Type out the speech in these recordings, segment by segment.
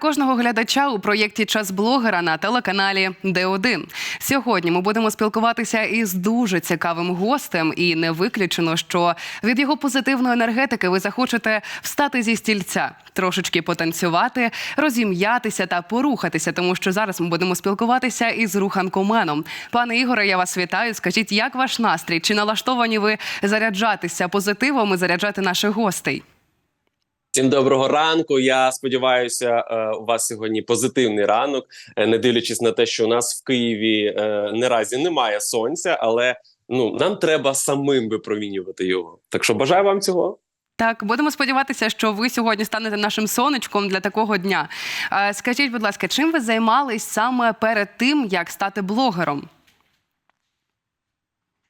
кожного глядача у проєкті Час блогера на телеканалі Д1. Сьогодні ми будемо спілкуватися із дуже цікавим гостем, і не виключено, що від його позитивної енергетики ви захочете встати зі стільця, трошечки потанцювати, розім'ятися та порухатися, тому що зараз ми будемо спілкуватися із руханкоменом. Пане Ігоре, я вас вітаю. Скажіть, як ваш настрій? Чи налаштовані ви заряджатися позитивом і заряджати наших гостей? Всім доброго ранку. Я сподіваюся, е, у вас сьогодні позитивний ранок, е, не дивлячись на те, що у нас в Києві е, наразі немає сонця, але ну нам треба самим випромінювати його. Так що бажаю вам цього. Так, будемо сподіватися, що ви сьогодні станете нашим сонечком для такого дня. Скажіть, будь ласка, чим ви займались саме перед тим, як стати блогером?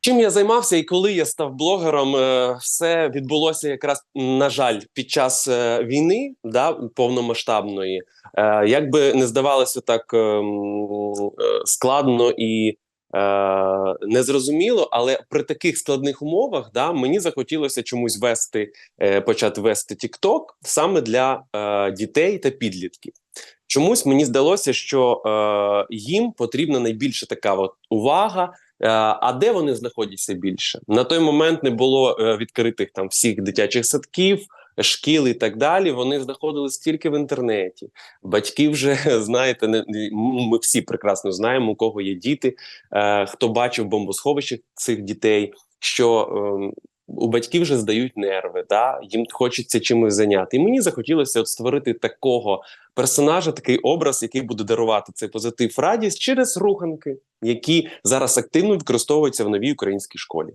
Чим я займався і коли я став блогером, е, все відбулося якраз на жаль під час е, війни, да повномасштабної. Е, Як би не здавалося так ем, складно і незрозуміло, але при таких складних умовах да мені захотілося чомусь вести, почати вести TikTok саме для дітей та підлітків. Чомусь мені здалося, що їм потрібна найбільше така от увага. Е, А де вони знаходяться більше? На той момент не було е, відкритих там всіх дитячих садків, шкіл і так далі. Вони знаходились тільки в інтернеті. Батьки вже знаєте, не ми всі прекрасно знаємо, у кого є діти, е, хто бачив бомбосховище цих дітей, що ем, у батьків вже здають нерви, да? їм хочеться чимось зайняти. І мені захотілося от створити такого персонажа, такий образ, який буде дарувати цей позитив радість через руханки, які зараз активно використовуються в новій українській школі.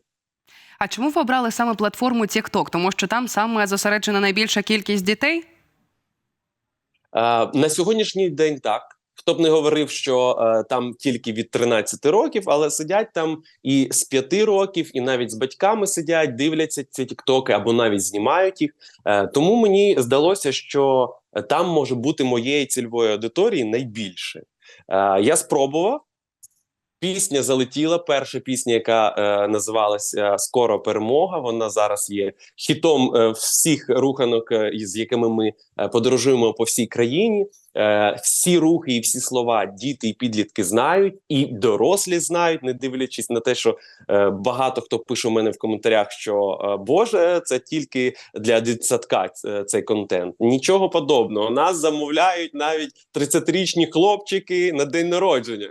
А чому ви обрали саме платформу TikTok? Тому що там саме зосереджена найбільша кількість дітей? Е, на сьогоднішній день так. Хто б не говорив, що е, там тільки від 13 років, але сидять там і з 5 років, і навіть з батьками сидять, дивляться ці тіктоки або навіть знімають їх. Е, тому мені здалося, що е, там може бути моєї цільової аудиторії найбільше. Е, я спробував. Пісня залетіла. Перша пісня, яка е, називалася Скоро перемога. Вона зараз є хітом е, всіх руханок, е, із якими ми е, подорожуємо по всій країні. Е, всі рухи і всі слова діти і підлітки знають, і дорослі знають, не дивлячись на те, що е, багато хто пише у мене в коментарях, що е, Боже, це тільки для дитсадка цей контент. Нічого подобного. Нас замовляють навіть 30-річні хлопчики на день народження.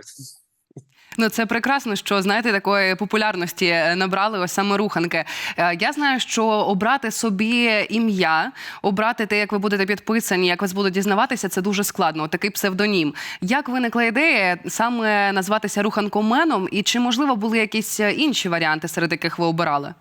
Ну це прекрасно, що знаєте, такої популярності е, набрали ось саме руханки. Е, Я знаю, що обрати собі ім'я, обрати те, як ви будете підписані, як вас будуть дізнаватися, це дуже складно. Такий псевдонім. Як виникла ідея саме назватися руханкоменом, і чи можливо були якісь е, інші варіанти, серед яких ви обирали?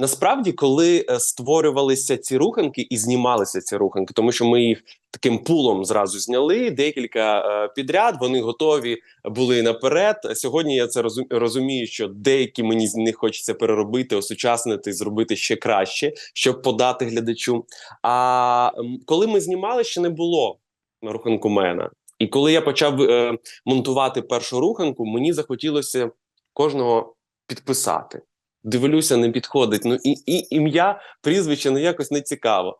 Насправді, коли е, створювалися ці руханки і знімалися ці руханки, тому що ми їх таким пулом зразу зняли декілька е, підряд. Вони готові були наперед. Сьогодні я це розум- розумію, що деякі мені з них хочеться переробити, осучаснити, зробити ще краще, щоб подати глядачу. А коли ми знімали, ще не було руханкумена. І коли я почав е, монтувати першу руханку, мені захотілося кожного підписати. Дивлюся, не підходить. Ну і, і ім'я, прізвище ну якось не цікаво.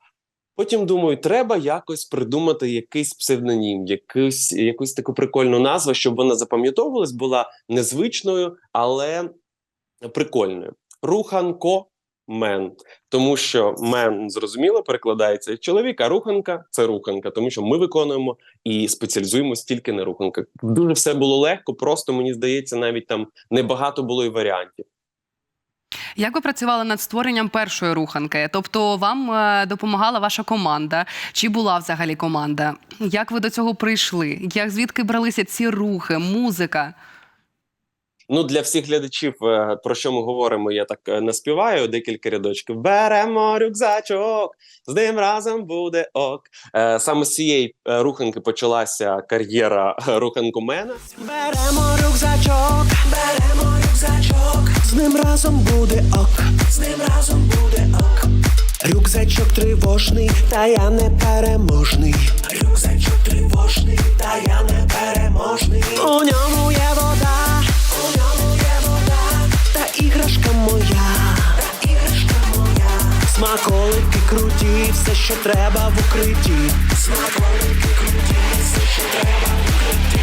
Потім думаю, треба якось придумати якийсь псевдонім, якусь, якусь таку прикольну назву, щоб вона запам'ятовувалась, була незвичною, але прикольною. Руханко мен. Тому що мен зрозуміло перекладається як чоловік, а руханка це руханка, тому що ми виконуємо і спеціалізуємось тільки на руханках. Дуже все було легко, просто мені здається, навіть там небагато було і варіантів. Як ви працювали над створенням першої руханки? Тобто вам е, допомагала ваша команда? Чи була взагалі команда? Як ви до цього прийшли? Як звідки бралися ці рухи, музика? Ну, для всіх глядачів, е, про що ми говоримо, я так е, наспіваю декілька рядочків. Беремо рюкзачок, з ним разом буде ок. Саме з цієї руханки почалася кар'єра руханкомена. Беремо рюкзачок, беремо рюкзачок, з ним разом буде ок, з ним разом буде ок. Рюкзачок тривожний, та я не переможний. Рюкзачок тривожний, та я не переможний. У ньому є вода, у ньому є вода, та іграшка моя, та іграшка моя. Смаколики круті, все, що треба в укритті. Смаколики круті, все, що треба в укритті.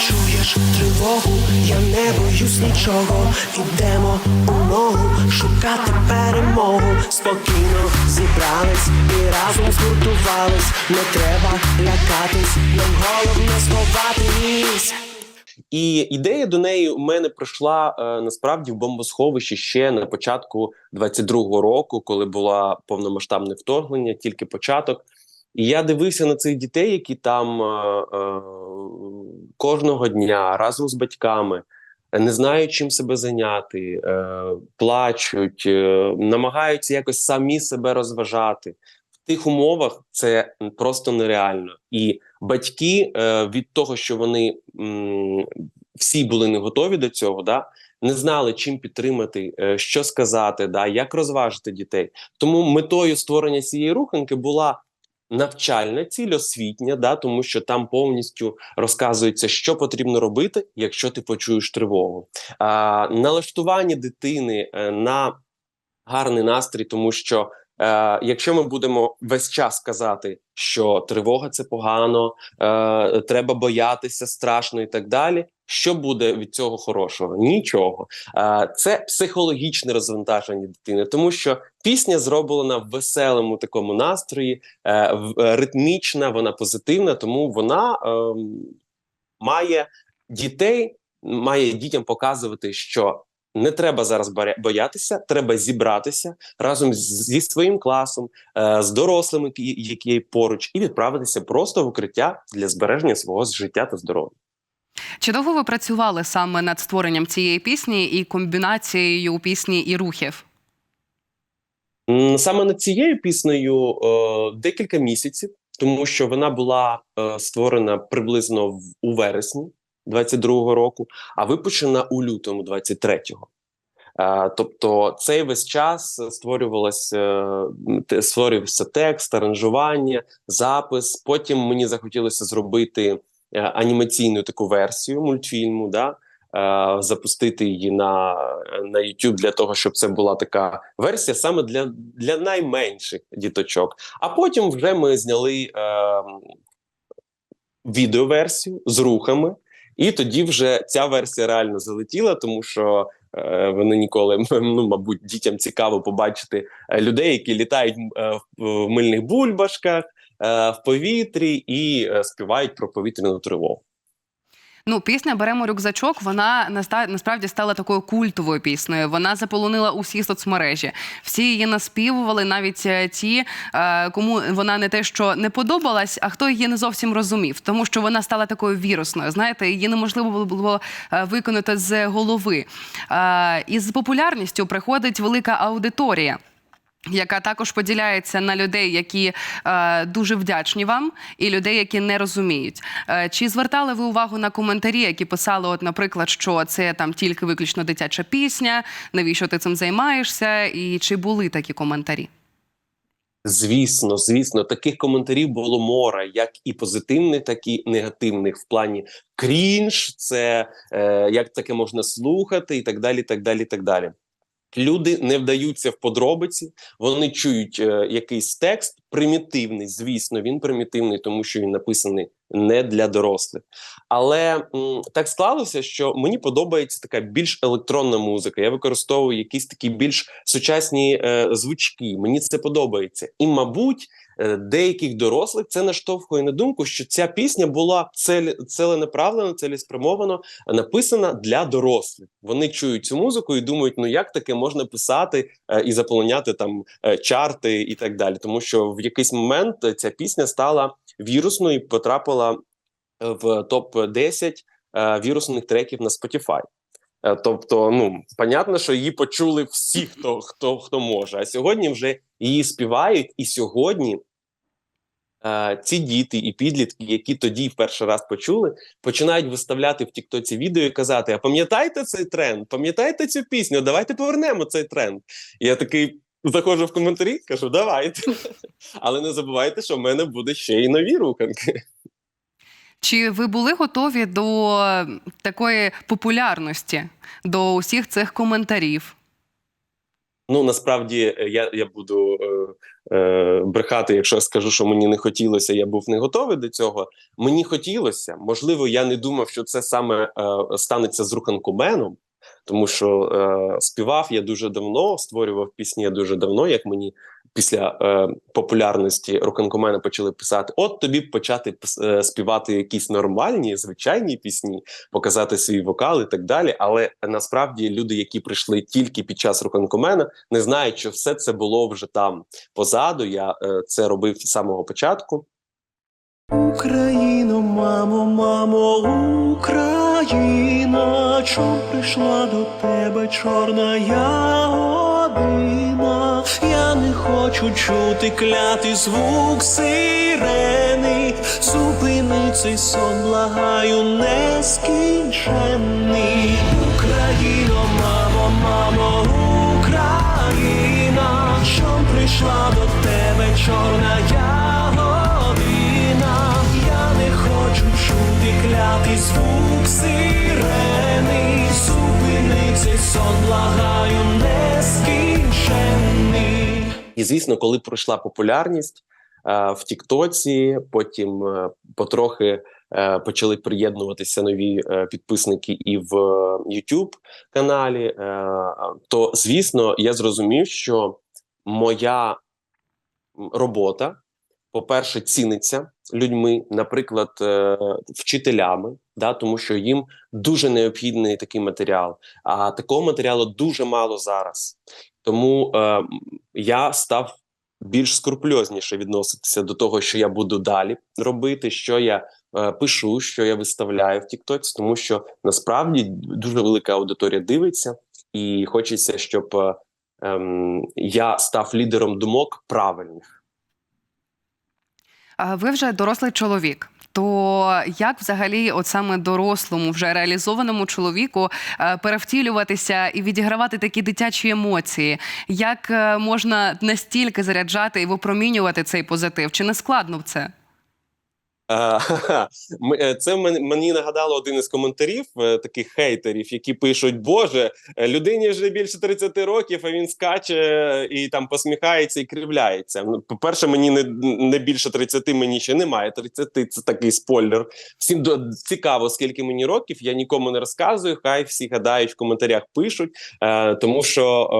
Чуєш тривогу, я не боюсь нічого. Ідемо у ногу, шукати перемогу. Спокійно зібрались і разом згуртувались. Не треба лякатись, нам головне сховатись. І ідея до неї у мене прийшла е, насправді в бомбосховищі ще на початку 22-го року, коли було повномасштабне вторгнення, тільки початок. І я дивився на цих дітей, які там е, е, кожного дня разом з батьками е, не знають, чим себе зайняти, е, плачуть, е, намагаються якось самі себе розважати. В тих умовах це просто нереально. І батьки від того, що вони всі були не готові до цього, да, не знали, чим підтримати, що сказати, да, як розважити дітей. Тому метою створення цієї руханки була навчальна ціль, освітня, да, тому що там повністю розказується, що потрібно робити, якщо ти почуєш тривогу. А, налаштування дитини е, на гарний настрій, тому що. Е, якщо ми будемо весь час казати, що тривога це погано, е, треба боятися, страшно і так далі. Що буде від цього хорошого? Нічого. Е, це психологічне розвантаження дитини, тому що пісня зроблена в веселому такому настрої, е, ритмічна, вона позитивна, тому вона е, має дітей, має дітям показувати, що не треба зараз боятися, треба зібратися разом зі своїм класом, е, з дорослими, які, які є поруч, і відправитися просто в укриття для збереження свого життя та здоров'я. Чи довго ви працювали саме над створенням цієї пісні і комбінацією пісні і рухів? Саме над цією піснею е, декілька місяців, тому що вона була е, створена приблизно в, у вересні 22-го року, а випущена у лютому 23-го. Е, тобто цей весь час створювалося е, створювався текст, аранжування, запис. Потім мені захотілося зробити е, анімаційну таку версію мультфільму. Да? е, запустити її на, на YouTube для того, щоб це була така версія саме для, для найменших діточок. А потім вже ми зняли е, відеоверсію з рухами, і тоді вже ця версія реально залетіла, тому що. е, Вони ніколи, ну мабуть, дітям цікаво побачити е, людей, які літають е, в- мильних бульбашках е, в повітрі і е, співають про повітряну тривогу. Ну, пісня Беремо рюкзачок. Вона насправді стала такою культовою піснею. Вона заполонила усі соцмережі. Всі її наспівували, навіть е, ті, е, кому вона не те, що не подобалась, а хто її не зовсім розумів, тому що вона стала такою вірусною. Знаєте, її неможливо було- е, виконати з голови. Е, Із популярністю приходить велика аудиторія. Яка також поділяється на людей, які е, дуже вдячні вам, і людей, які не розуміють. Е, чи звертали ви увагу на коментарі, які писали, от, наприклад, що це там тільки виключно дитяча пісня, навіщо ти цим займаєшся? І чи були такі коментарі? Звісно, звісно, таких коментарів було море, як і позитивних, так і негативних в плані крінж, це е, як таке можна слухати, і так далі. так далі, так далі. Люди не вдаються в подробиці, вони чують е, якийсь текст примітивний. Звісно, він примітивний, тому що він написаний не для дорослих. Але м, так склалося, що мені подобається така більш електронна музика. Я використовую якісь такі більш сучасні е, звучки. Мені це подобається. І, мабуть, деяких дорослих це наштовхує на думку, що ця пісня була цель, целенаправлено, цілеспрямовано написана для дорослих. Вони чують цю музику і думають, ну як таке можна писати е, і заполоняти там е, чарти і так далі. Тому що в якийсь момент е, ця пісня стала вірусною і потрапила е, в топ 10 е, вірусних треків на Spotify. Е, Тобто, ну понятно, що її почули всі, хто хто хто може. А сьогодні вже її співають, і сьогодні е, ці діти і підлітки, які тоді в перший раз почули, починають виставляти в Тіктоці відео і казати: А пам'ятаєте цей тренд? Пам'ятаєте цю пісню? Давайте повернемо цей тренд. Я такий заходжу в коментарі, кажу, давайте. Але не забувайте, що в мене буде ще й нові руханки. Чи ви були готові до такої популярності, до усіх цих коментарів? Ну насправді е, я, я буду е, е, брехати, якщо я скажу, що мені не хотілося, я був не готовий до цього. Мені хотілося, можливо, я не думав, що це саме е, станеться з руханкоменом, тому що е, співав я дуже давно, створював пісні я дуже давно, як мені після е, популярності руканкомена почали писати: от тобі почати е, співати якісь нормальні, звичайні пісні, показати свій вокал і так далі. Але насправді люди, які прийшли тільки під час руканкомена, не знають, що все це було вже там позаду. Я е, це робив з самого початку. Україно, мамо, мамо, Україна, чом прийшла до тебе чорна ягодина? Хочу чути клятий звук сирени. Зупини цей сон, благаю, нескінченний. Україно, мамо, мамо, Україна, чом прийшла до тебе чорна ягодина? Я не хочу чути клятий звук сирени. Зупини цей сон, благаю, нескінченний. І звісно, коли пройшла популярність е, в Тіктоці, потім е, потрохи е, почали приєднуватися нові підписники і в YouTube каналі. То звісно, я зрозумів, що моя робота, по-перше, ціниться людьми, наприклад, вчителями, да, тому що їм дуже необхідний такий матеріал. А такого матеріалу дуже мало зараз. Тому е, я став більш скрупульозніше відноситися до того, що я буду далі робити, що я е, пишу, що я виставляю в Тіктоці, тому що насправді дуже велика аудиторія дивиться, і хочеться, щоб е, ем, я став лідером думок правильних. Ви вже дорослий чоловік. То як взагалі, от саме дорослому, вже реалізованому чоловіку, е, перевтілюватися і відігравати такі дитячі емоції? Як е, можна настільки заряджати і випромінювати цей позитив? Чи не складно це? Е, Це мені нагадало один із коментарів е, таких хейтерів, які пишуть: Боже, е, людині вже більше 30 років, а він скаче і там посміхається і кривляється. Ну, по-перше, мені не, не більше 30, мені ще немає 30, Це такий спойлер. Всім цікаво, скільки мені років. Я нікому не розказую. Хай всі гадають в коментарях пишуть, тому що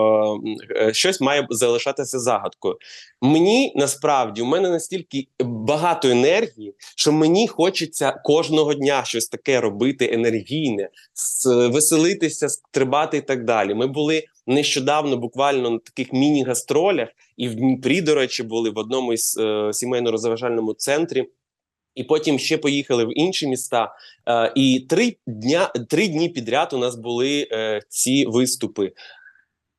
щось має залишатися загадкою. Мені насправді у мене настільки багато енергії, що мені хочеться кожного дня щось таке робити енергійне, веселитися, стрибати і так далі. Ми були нещодавно, буквально на таких міні-гастролях, і в Дніпрі, до речі, були в одному із е, сімейно-розважальному центрі. І потім ще поїхали в інші міста. Е, і три дня три дні підряд у нас були е, ці виступи.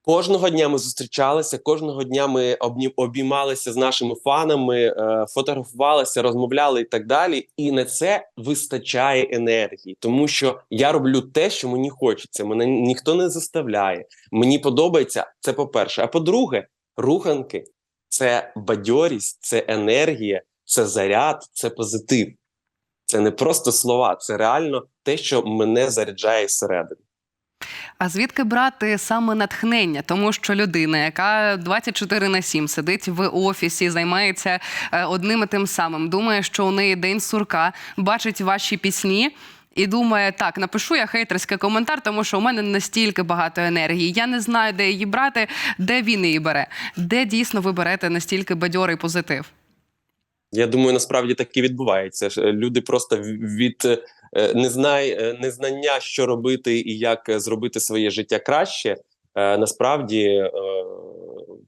Кожного дня ми зустрічалися, кожного дня ми обіймалися з нашими фанами, е, фотографувалися, розмовляли і так далі. І на це вистачає енергії, тому що я роблю те, що мені хочеться. Мене ніхто не заставляє. Мені подобається це. По-перше, а по-друге, руханки це бадьорість, це енергія, це заряд, це позитив. Це не просто слова, це реально те, що мене заряджає зсередини. А звідки брати саме натхнення? Тому що людина, яка 24 на 7 сидить в офісі, займається е, одним і тим самим, думає, що у неї день сурка, бачить ваші пісні. І думає, так, напишу я хейтерський коментар, тому що у мене настільки багато енергії. Я не знаю, де її брати, де він її бере, де дійсно ви берете настільки бадьорий позитив. Я думаю, насправді так і відбувається. Е, Люди просто від е, незнай, е, незнання, що робити і як е, зробити своє життя краще, е, насправді е,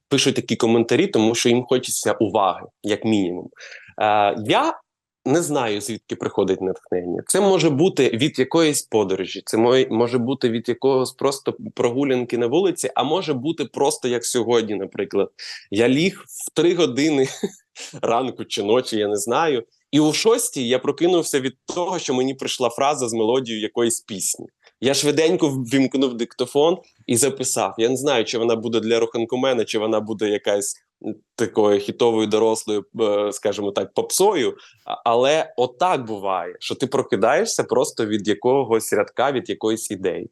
пишуть такі коментарі, тому що їм хочеться уваги, як мінімум. Е, Я не знаю, звідки приходить натхнення. Це може бути від якоїсь подорожі, це може бути від якогось просто прогулянки на вулиці, а може бути просто як сьогодні, наприклад. Я ліг в три години ранку чи ночі, я не знаю. І о шостій я прокинувся від того, що мені прийшла фраза з мелодією якоїсь пісні. Я швиденько ввімкнув диктофон і записав. Я не знаю, чи вона буде для руханкомена, чи вона буде якась такою хітовою дорослою, е, скажімо так, попсою. Але отак буває, що ти прокидаєшся просто від якогось рядка, від якоїсь ідеї.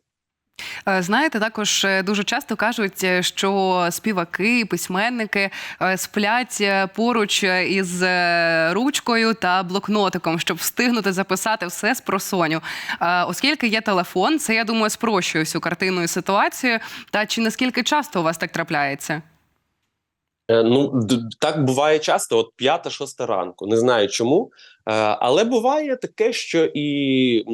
Е, Знаєте, також е, дуже часто кажуть, е, що співаки, письменники сплять поруч із ручкою та блокнотиком, щоб встигнути записати все з просоню. Оскільки є телефон, це я думаю спрощує всю картину і ситуацію. Та чи наскільки часто у вас так трапляється? Ну так буває часто, от п'ята, шоста ранку. Не знаю чому, але буває таке, що і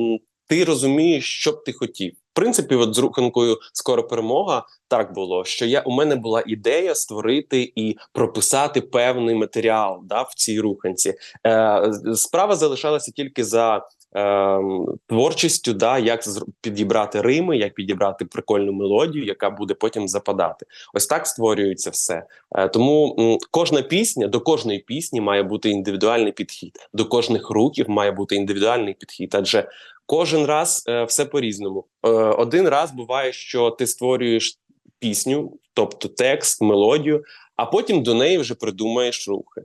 ти розумієш, що б ти хотів. Принципі, от з руханкою скоро перемога так було. Що я у мене була ідея створити і прописати певний матеріал да, в цій руханці. Е, справа залишалася тільки за е, творчістю, да, як підібрати рими, як підібрати прикольну мелодію, яка буде потім западати. Ось так створюється все. Е, Тому кожна пісня до кожної пісні має бути індивідуальний підхід, до кожних рухів має бути індивідуальний підхід. Адже кожен раз е, все по-різному. Е, один раз буває, що ти створюєш пісню, тобто текст, мелодію, а потім до неї вже придумаєш рухи.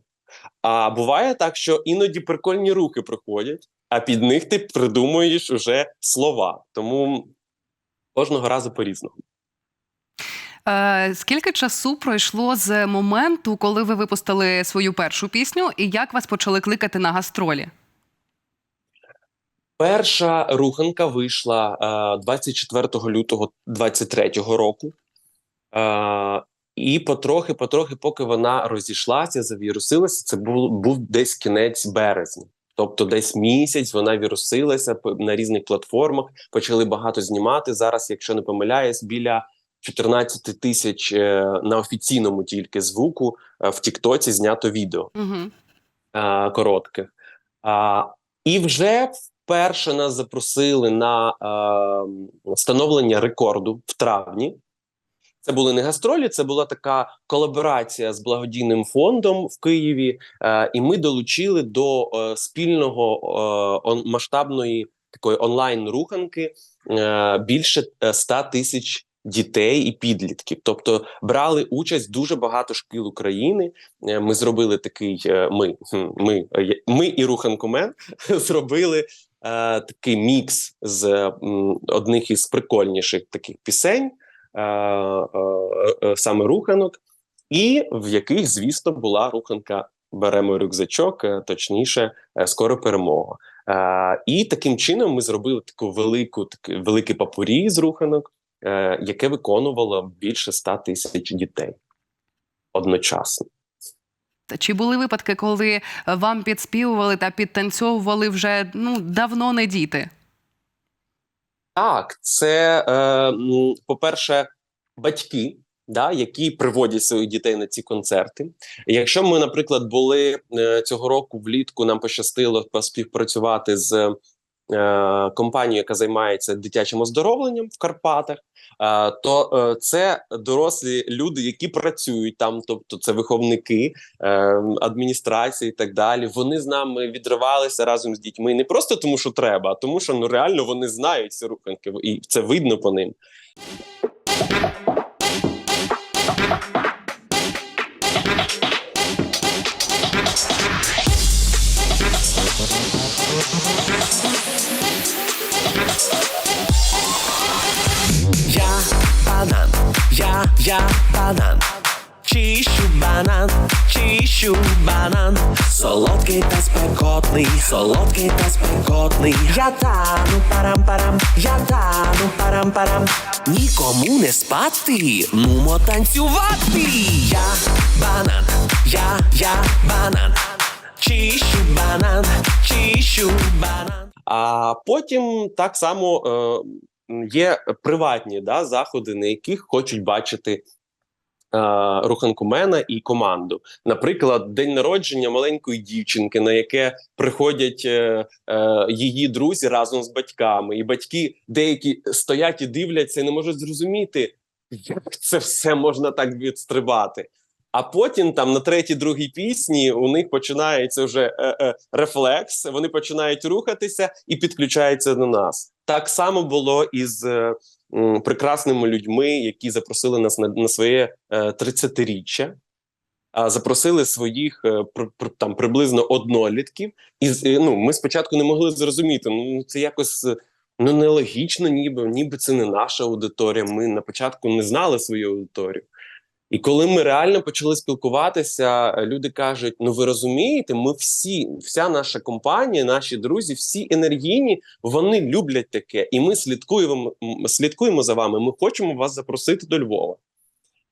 А буває так, що іноді прикольні рухи приходять, а під них ти придумуєш уже слова. Тому кожного разу по-різному. Е, Скільки часу пройшло з моменту, коли ви випустили свою першу пісню, і як вас почали кликати на гастролі? Перша руханка вийшла е, 24 лютого 23 року. Е, і потрохи, потрохи, поки вона розійшлася, завірусилася, це був, був десь кінець березня. Тобто, десь місяць вона вірусилася на різних платформах, почали багато знімати. Зараз, якщо не помиляюсь, біля 14 тисяч е, на офіційному тільки звуку е, в Тіктоці знято відео Угу. е, коротких. І вже вперше нас запросили на е, встановлення рекорду в травні. Це були не гастролі, це була така колаборація з благодійним фондом в Києві, е, і ми долучили до е, спільного е, масштабної такої онлайн-руханки е, більше е, 100 тисяч дітей і підлітків. Тобто брали участь дуже багато шкіл України. Е, Ми зробили такий. е, Ми ми, е, ми і Руханкомен зробили е, такий мікс з одних із прикольніших таких пісень, е, е, е, саме руханок, і в яких, звісно, була руханка Беремо рюкзачок, е, точніше, е, скоро перемога. Е, і таким чином ми зробили таку велику, таке велике папурі з руханок, е, яке виконувало більше 100 тисяч дітей одночасно. Чи були випадки, коли вам підспівували та підтанцьовували вже ну давно не діти? Так, це, е, по-перше, батьки, да, які приводять своїх дітей на ці концерти. Якщо ми, наприклад, були е, цього року влітку, нам пощастило поспівпрацювати з е, компанією, яка займається дитячим оздоровленням в Карпатах, е, то е, це дорослі люди, які працюють там, тобто це виховники, е, адміністрації і так далі. Вони з нами відривалися разом з дітьми не просто тому, що треба, а тому, що ну реально вони знають ці руханки, і це видно по ним. Я, банан. Чищу банан, чищу банан. Солодкий та спекотний, солодкий та спекотний. Я тану парам-парам, я тану парам-парам. Нікому не спати, нумо танцювати. Я банан, я, я банан. Чищу банан, чищу банан. А потім так само е, є приватні да, заходи, на яких хочуть бачити е, руханкумена і команду. Наприклад, день народження маленької дівчинки, на яке приходять е, е, її друзі разом з батьками, і батьки деякі стоять і дивляться, і не можуть зрозуміти, як це все можна так відстрибати. А потім там на третій другій пісні у них починається вже е, е, рефлекс, вони починають рухатися і підключаються до нас. Так само було і з е, м, прекрасними людьми, які запросили нас на, на своє е, 30-річчя. А запросили своїх е, там приблизно однолітків, і ну ми спочатку не могли зрозуміти. Ну це якось е, Ну нелогічно, ніби ніби це не наша аудиторія. Ми на початку не знали свою аудиторію. І коли ми реально почали спілкуватися, люди кажуть: ну ви розумієте, ми всі, вся наша компанія, наші друзі, всі енергійні, вони люблять таке, і ми слідкуємо, слідкуємо за вами. Ми хочемо вас запросити до Львова.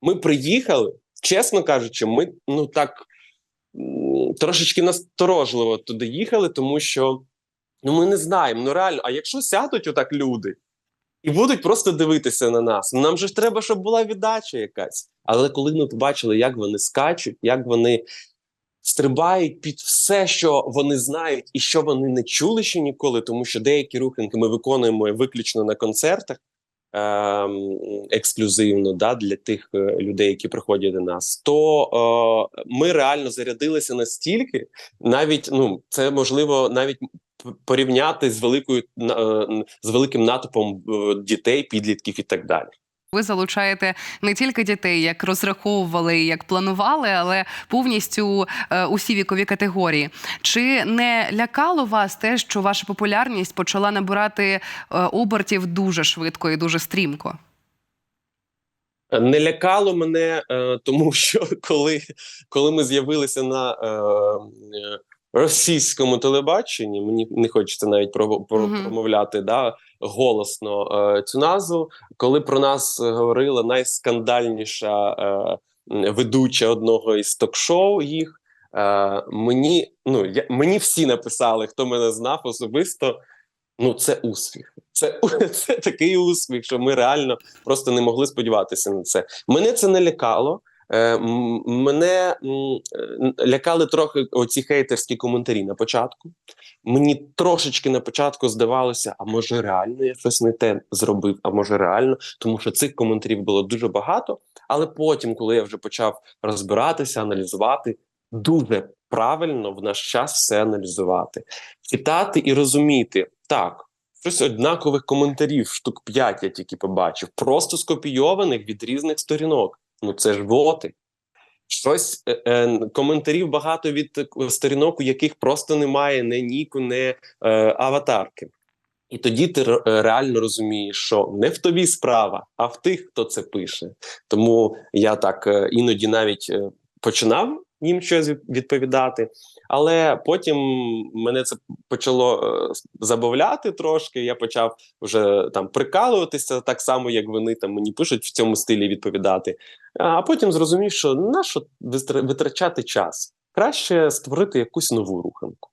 Ми приїхали, чесно кажучи, ми ну так трошечки насторожливо туди їхали, тому що ну ми не знаємо. Ну реально, а якщо сядуть отак люди і будуть просто дивитися на нас, ну нам же ж треба, щоб була віддача якась. Але коли ми побачили, як вони скачуть, як вони стрибають під все, що вони знають, і що вони не чули ще ніколи, тому що деякі руханки ми виконуємо виключно на концертах. ем, Ексклюзивно да, для тих е, людей, які приходять до нас, то е, ми реально зарядилися настільки, навіть ну це можливо навіть порівняти з великою е, з великим натовпом е, дітей, підлітків і так далі. Ви залучаєте не тільки дітей, як розраховували, як планували, але повністю е, усі вікові категорії. Чи не лякало вас те, що ваша популярність почала набирати обертів дуже швидко і дуже стрімко? Не лякало мене, тому що коли, коли ми з'явилися на російському телебаченні, мені не хочеться навіть про, про, Мгм. промовляти да, голосно е, цю назву, коли про нас говорила найскандальніша е, ведуча одного із ток-шоу їх. Е, мені, ну, я, мені всі написали, хто мене знав особисто. Ну, це успіх. Це, це такий успіх, що ми реально просто не могли сподіватися на це. Мене це не лякало. Е, мене е, лякали трохи оці хейтерські коментарі на початку. Мені трошечки на початку здавалося, а може реально я щось не те зробив, а може реально, тому що цих коментарів було дуже багато. Але потім, коли я вже почав розбиратися, аналізувати, дуже правильно в наш час все аналізувати, читати і розуміти так. Щось однакових коментарів, штук 5 я тільки побачив, просто скопійованих від різних сторінок. Ну це ж боти. Щось е, е, коментарів багато від е, сторінок, у яких просто немає ні ніку, ні е, аватарки. І тоді ти е, реально розумієш, що не в тобі справа, а в тих, хто це пише. Тому я так е, іноді навіть починав їм щось відповідати, але потім мене це почало е, забавляти трошки. Я почав вже там прикалуватися так само, як вони там мені пишуть в цьому стилі відповідати. А потім зрозумів, що на що витрачати час? Краще створити якусь нову руханку.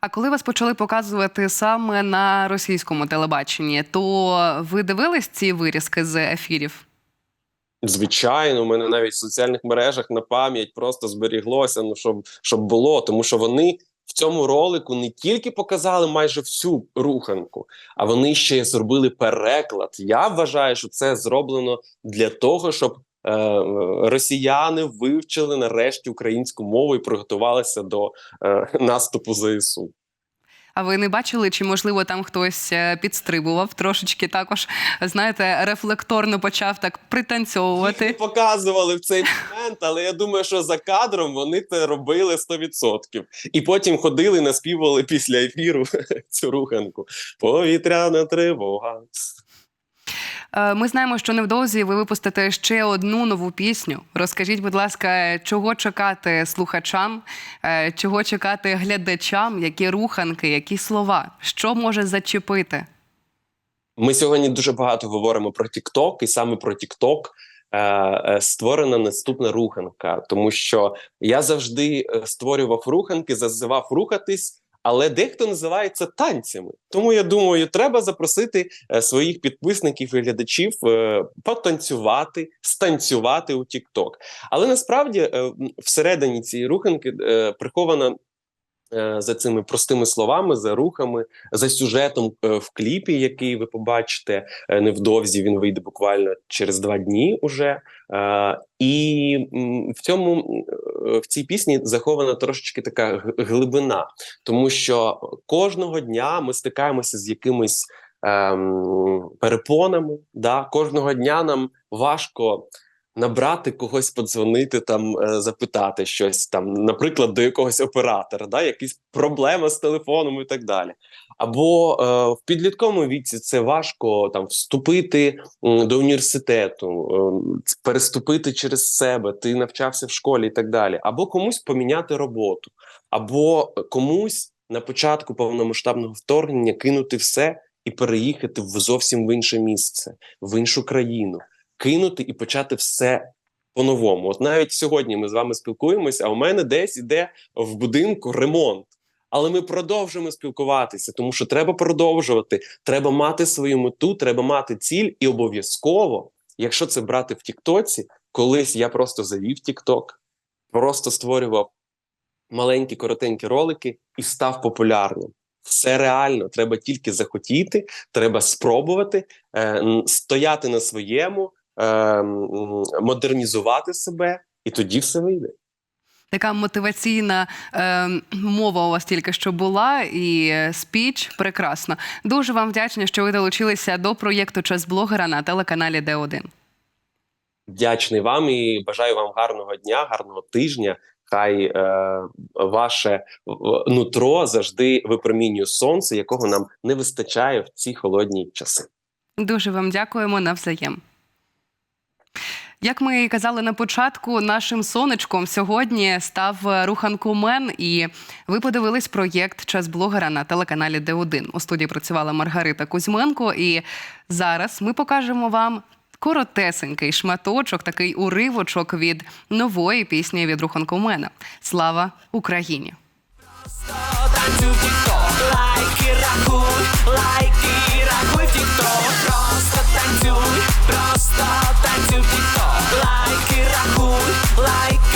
А коли вас почали показувати саме на російському телебаченні, то ви дивились ці вирізки з ефірів? Звичайно, у мене навіть в соціальних мережах на пам'ять просто зберіглося, ну щоб, щоб було, тому що вони в цьому ролику не тільки показали майже всю руханку, а вони ще й зробили переклад. Я вважаю, що це зроблено для того, щоб е, росіяни вивчили нарешті українську мову і приготувалися до е, наступу ЗСУ. А ви не бачили, чи можливо там хтось е, підстрибував трошечки також, знаєте, рефлекторно почав так Їх не показували в цей момент, але я думаю, що за кадром вони це робили 100%. І потім ходили, наспівували після ефіру цю руханку. Повітряна тривога. Е, Ми знаємо, що невдовзі ви випустите ще одну нову пісню. Розкажіть, будь ласка, чого чекати слухачам, е, чого чекати глядачам, які руханки, які слова, що може зачепити? Ми сьогодні дуже багато говоримо про TikTok, і саме про TikTok е, створена наступна руханка, тому що я завжди створював руханки, зазивав рухатись. Але дехто називає це танцями. Тому я думаю, треба запросити е, своїх підписників і глядачів е, потанцювати, станцювати у TikTok. Але насправді е, всередині цієї руханки прихована за цими простими словами, за рухами, за сюжетом е, в кліпі, який ви побачите е, невдовзі. Він вийде буквально через два дні уже. Е, І в цьому е, в цій пісні захована трошечки така глибина, тому що кожного дня ми стикаємося з якимись ем, перепонами. Да? Кожного дня нам важко. Набрати когось, подзвонити там, е, запитати щось там, наприклад, до якогось оператора, да, якісь проблеми з телефоном і так далі. Або е, в підлітковому віці це важко там вступити до університету, е, переступити через себе, ти навчався в школі і так далі, або комусь поміняти роботу, або комусь на початку повномасштабного вторгнення кинути все і переїхати в зовсім в інше місце, в іншу країну, кинути і почати все по-новому. От навіть сьогодні ми з вами спілкуємося, а у мене десь іде в будинку ремонт. Але ми продовжуємо спілкуватися, тому що треба продовжувати. Треба мати свою мету, треба мати ціль, і обов'язково, якщо це брати в Тіктоці, колись я просто завів Тікток, просто створював маленькі коротенькі ролики і став популярним. Все реально, треба тільки захотіти, треба спробувати е, стояти на своєму, е, модернізувати себе, і тоді все вийде. Така мотиваційна е, мова у вас тільки що була, і е, спіч прекрасно. Дуже вам вдячна, що ви долучилися до проєкту Час блогера на телеканалі Д1. Вдячний вам і бажаю вам гарного дня, гарного тижня. Хай е, ваше нутро завжди випромінює сонце, якого нам не вистачає в ці холодні часи. Дуже вам дякуємо навзаєм. Як ми казали на початку, нашим сонечком сьогодні став руханкомен, і ви подивились проєкт Час блогера на телеканалі Д1. У студії працювала Маргарита Кузьменко, і зараз ми покажемо вам коротесенький шматочок, такий уривочок від нової пісні від руханкомена. Слава Україні! Лайки рахуй, лайки Просто танцюй тік-ток лайки рахуй, лайки